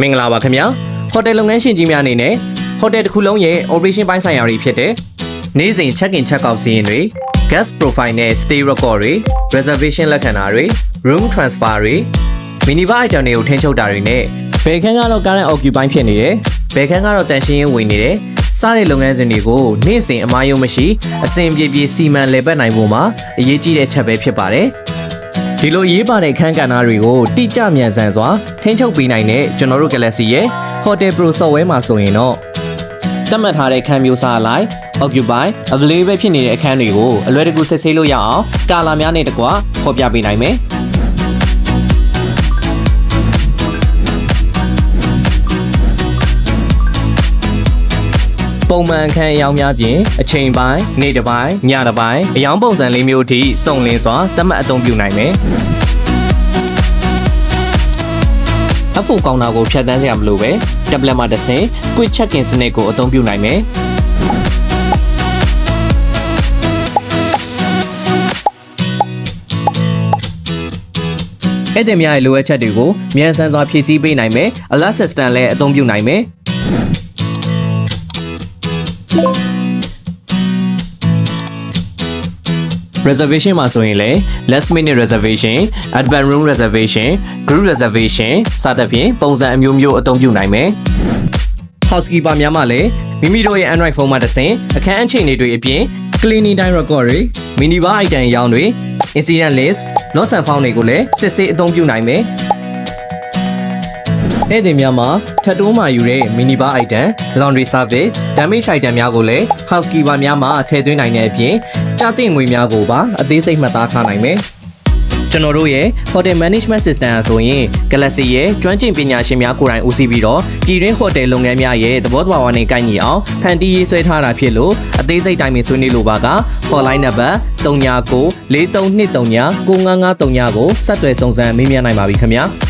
မင်္ဂလာပါခင်ဗျာဟိုတယ်လုပ်ငန်းရှင်ကြီးများအနေနဲ့ဟိုတယ်တစ်ခုလုံးရဲ့ operation ပိုင်းဆိုင်ရာတွေဖြစ်တဲ့နေ့စဉ် check in check out စီးရင်တွေ guest profile နဲ့ stay record တွေ reservation လက်ခံတာတွေ room transfer တွေ mini bar item တွေကိုထိန်းချုပ်တာတွေနဲ့ဘယ်ခန်းကတော့ current occupy ဖြစ်နေတယ်ဘယ်ခန်းကတော့တန်ရှင်းရေးဝင်နေတယ်စတဲ့လုပ်ငန်းစဉ်တွေကိုနေ့စဉ်အမှားယုံမရှိအစဉ်ပြေပြေစီမံလည်ပတ်နိုင်ဖို့မှာအရေးကြီးတဲ့ချက်ပဲဖြစ်ပါတယ် ဒီလိုရေးပါတဲ့ခန်းကဏ္ဍတွေကိုတိကျမြန်ဆန်စွာထိန်းချုပ်ပေးနိုင်တဲ့ကျွန်တော်တို့ Galaxy ရဲ့ Hotel Pro software မှာဆိုရင်တော့သတ်မှတ်ထားတဲ့ခန်းမျိုးစားအလိုက် Occupy available ဖြစ်နေတဲ့အခန်းတွေကိုအလွယ်တကူစစ်ဆေးလို့ရအောင်ကာလာများနဲ့တကွဖော်ပြပေးနိုင်မယ် ပုံမှန်အခန်းအယောင်များပြင်အချိန်ပိုင်းနေ့တစ်ပိုင်းညတစ်ပိုင်းအယောင်ပုံစံလေးမျိုးအထိစုံလင်စွာသတ်မှတ်အသုံးပြုနိုင်မယ်အဖို့ကောင်တာကိုဖြတ်တန်းစရာမလိုပဲ tablet မှာတစ်ဆင့် quick check-in စနစ်ကိုအသုံးပြုနိုင်မယ်အဲ့ဒီများရဲ့လိုအပ်ချက်တွေကိုမြန်ဆန်စွာဖြည့်ဆည်းပေးနိုင်မယ် alert system လည်းအသုံးပြုနိုင်မယ် reservation မှာဆိုရင်လည်း last minute reservation, advance room reservation, group reservation စသဖြင့်ပုံစံအမျိုးမျိုးအသုံးပြုနိုင်မယ်။ housekeeper များမှလည်းမိမိတို့ရဲ့ Android ဖုန်းမှာတစ်ဆင့်အခန်းအခြေအနေတွေအပြင် cleaning time record တွေ mini bar item အရောင်းတွေ incident list, loss and found တွေကိုလည်းစစ်ဆေးအသုံးပြုနိုင်မယ်။ ဧည့်သည်များမှာထပ်တိုးမှယူတဲ့ mini bar item, laundry service, damage item များကိုလည်း housekeeper များမှာထည့်သွင်းနိုင်တဲ့အပြင်ကြာတဲ့ငွေများကိုပါအသေးစိတ်မှတ်သားထားနိုင်မယ်။ကျွန်တော်တို့ရဲ့ Hotel Management System အဆိုရင် Galaxy ရဲ့ကျွမ်းကျင်ပညာရှင်များကိုယ်တိုင်ဦးစီးပြီးတော့ပြည်တွင်းဟိုတယ်လုပ်ငန်းများရဲ့သဘောတဘာဝနဲ့ကိုက်ညီအောင်ဖန်တီးရေးဆွဲထားတာဖြစ်လို့အသေးစိတ်တိုင်းပင်ဆွေးနွေးလိုပါက hotline number 3993399539ကိုဆက်သွယ်စုံစမ်းမေးမြန်းနိုင်ပါပြီခင်ဗျာ။